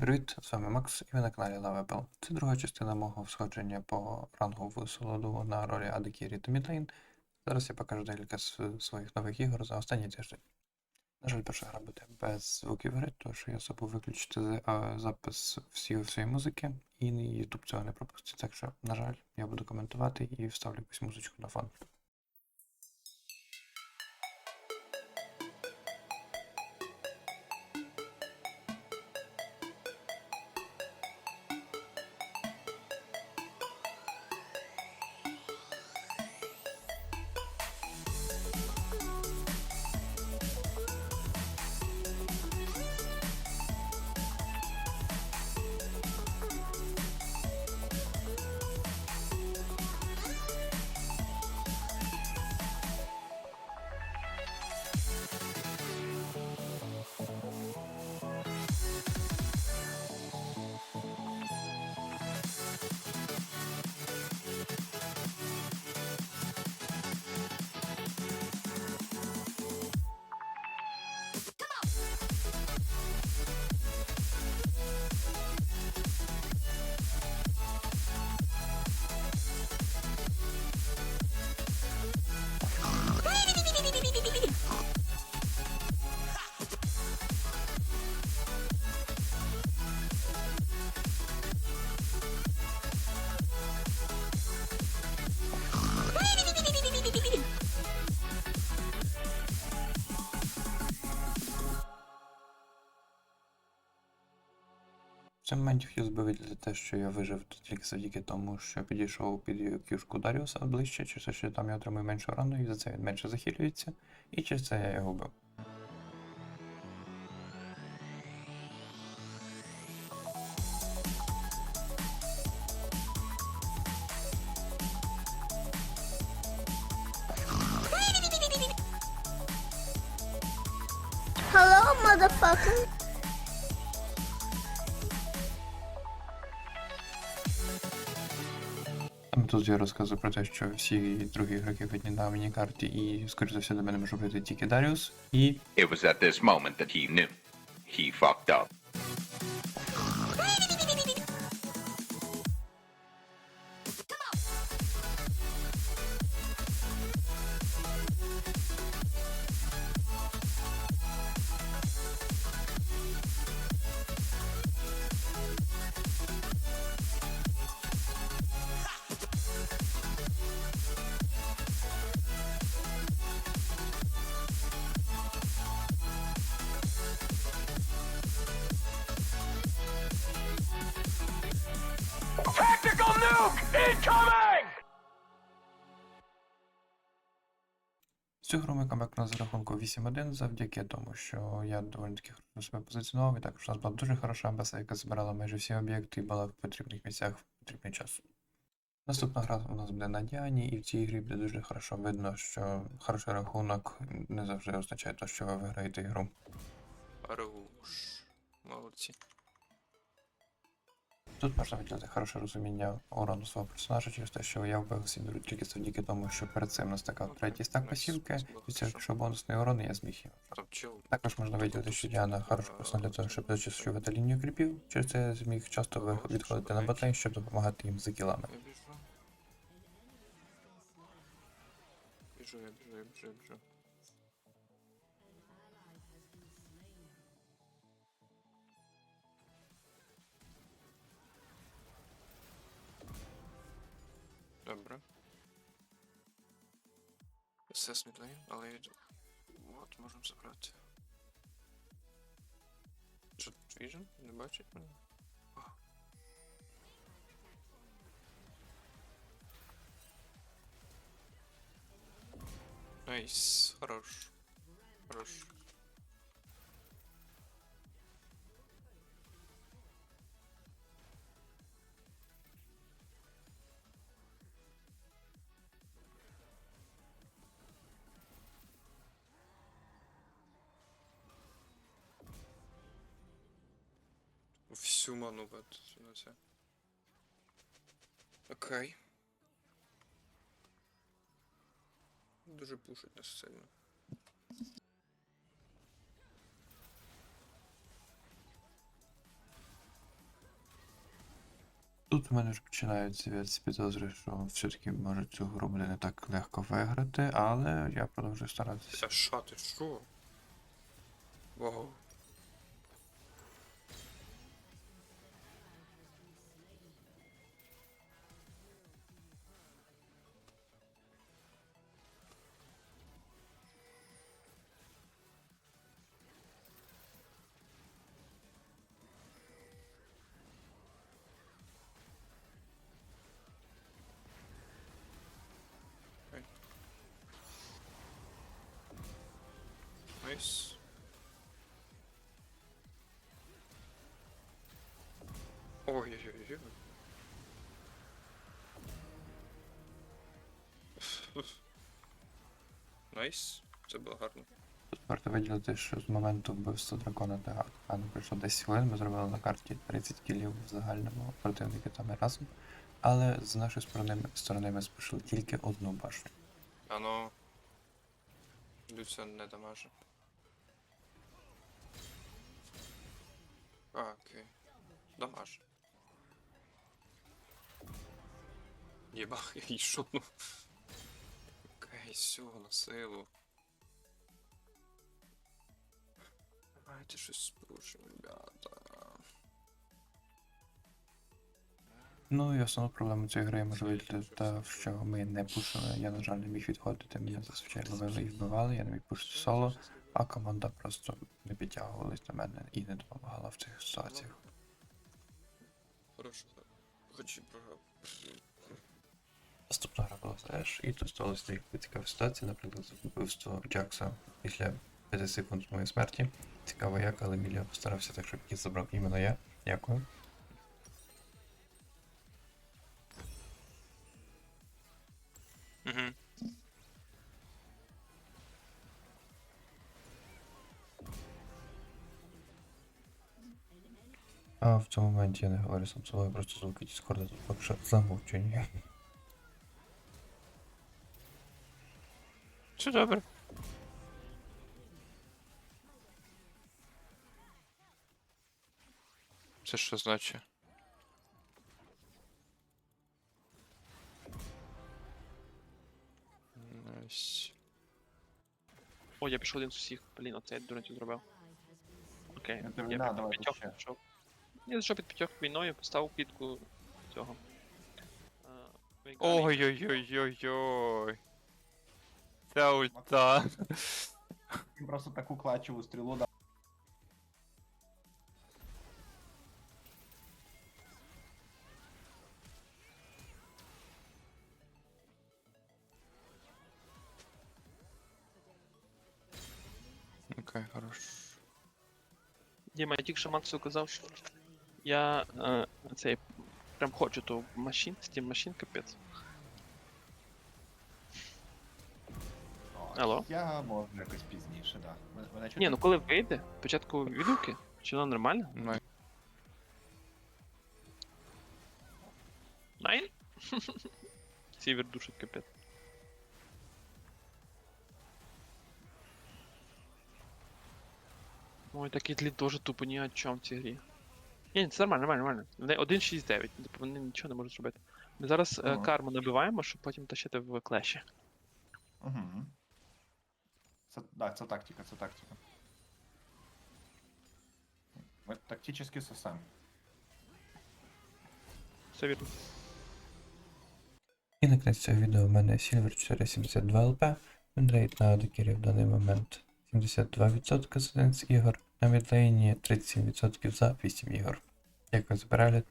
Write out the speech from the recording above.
Привіт, з вами Макс, і ви на каналі LaveApple. Це друга частина мого сходження по рангу в солоду на ролі Адекірі та Мідлейн. Зараз я покажу декілька своїх нових ігор за останній тиждень. На жаль, перша гра буде без звуків гри, тому що я забув виключити запис всієї своєї музики, і YouTube цього не пропустить. Так що, на жаль, я буду коментувати і вставлю якусь музичку на фон. В цьому моменті хотів би виділити те, що я вижив тільки завдяки тому, що підійшов під кюшку Даріуса ближче, через те, що там я отримую меншу рану, і за це він менше захилюється, і через це я його вбив. Hello, motherfucker. Тут я розказую про те, що всі другі ігроки видні на міні-карті, і, скоріш за все, до мене може прийти тільки Даріус, і It was at this moment that he knew. He fucked up. Nuke incoming! Цю гру ми камбекнули з рахунку 8-1 завдяки тому, що я доволі таки хорошо себе позиціонував, і також у нас була дуже хороша амбаса, яка збирала майже всі об'єкти і була в потрібних місцях в потрібний час. Наступна гра у нас буде на Діані, і в цій грі буде дуже хорошо видно, що хороший рахунок не завжди означає те, що ви виграєте ігру. Хорош. Молодці. Тут можна виділити хороше розуміння урону свого персонажа через те, що я вбив Сідору тільки завдяки тому, що перед цим настакав третій стак пасівки, і це якщо бонусний урон, я зміг чел. Також можна виділити, що Діана хороша персона для того, щоб зачищувати лінію кріпів. Через це я зміг часто відходити на ботей, щоб допомагати їм за кілами. Я. Біжу, я біжу, я біжу, я біжу. СС даю, але йду. От, можемо забрати. Що, Vision? Не бачить мене? А. Найс, хорош. Хорош. Всю ману в сюда все. Окей. Дуже пушить нас сильно. Тут у мене вже починають з'являтися підозри, що все-таки може цю гру буде не так легко виграти, але я продовжую старатися. Та що ти, що? Вау. Найс. Ой-ой-ой. Найс. Це було гарно. Тут варто виділити, що з моменту вбивства дракона та Ану пройшло 10 хвилин, ми зробили на карті 30 кілів в загальному противники там і разом. Але з нашої сторони, сторони ми спушили тільки одну башню. Ано. Люця не дамаже. А, окей. Дамаже. Єбах, я їй шотнув. Окей, все, на силу. Давайте щось спрушимо, ребята. Ну і основну проблему цієї гри можу та що ми не пушили. Я, на жаль, не міг відходити, мене зазвичай ловили і вбивали, я не міг пушити соло, а команда просто не підтягувалась до мене і не допомагала в цих ситуаціях. Хорошо, хоч і програв. Наступна гра була Флеш, і тут сталося деякі цікаві ситуації, наприклад, вбивство Джакса після 5 секунд моєї смерті. Цікаво як, але Мілія постарався так, щоб кіт забрав іменно я. Дякую. А в цьому моменті я не говорю сам собою, просто звуки Діскорда тут поки що замовчені. Все добре. Це що значить? Найс. О, я пішов один з усіх. Блін, оце я дурницю зробив. Окей, Ну, я давай п'ятьох ще. пішов. Я зайшов під п'ятьох війною, поставив квітку цього. Е, Ой-ой-ой-ой-ой. Ця ульта. Він просто таку клачеву стрілу дав. Окей, хорош. Діма, я тільки що Максу казав, що я е, цей прям хочу ту машин, Steam машин, капець. Алло? Я можу якось пізніше. Да. Мене чути? Ні, ну коли вийде, спочатку відгуки, чи воно нормально? Най- Найн? Сівер душить капець. Ой, такий тлі теж тупо ні о чому в цій грі. Ні, це нормально, нормально, нормально. Вони 1.6.9, типу вони нічого не можуть зробити. Ми зараз е, Ага. карму набиваємо, щоб потім тащити в клеші. Угу. Це, да, це тактика, це тактика. Ми тактически сосем. Все вірно. І на кінець цього відео у мене Silver 472 LP. Вінрейт на декірі в даний момент 72% за 11 ігор, на відлині 37% за 8 ігор. Дякую за перегляд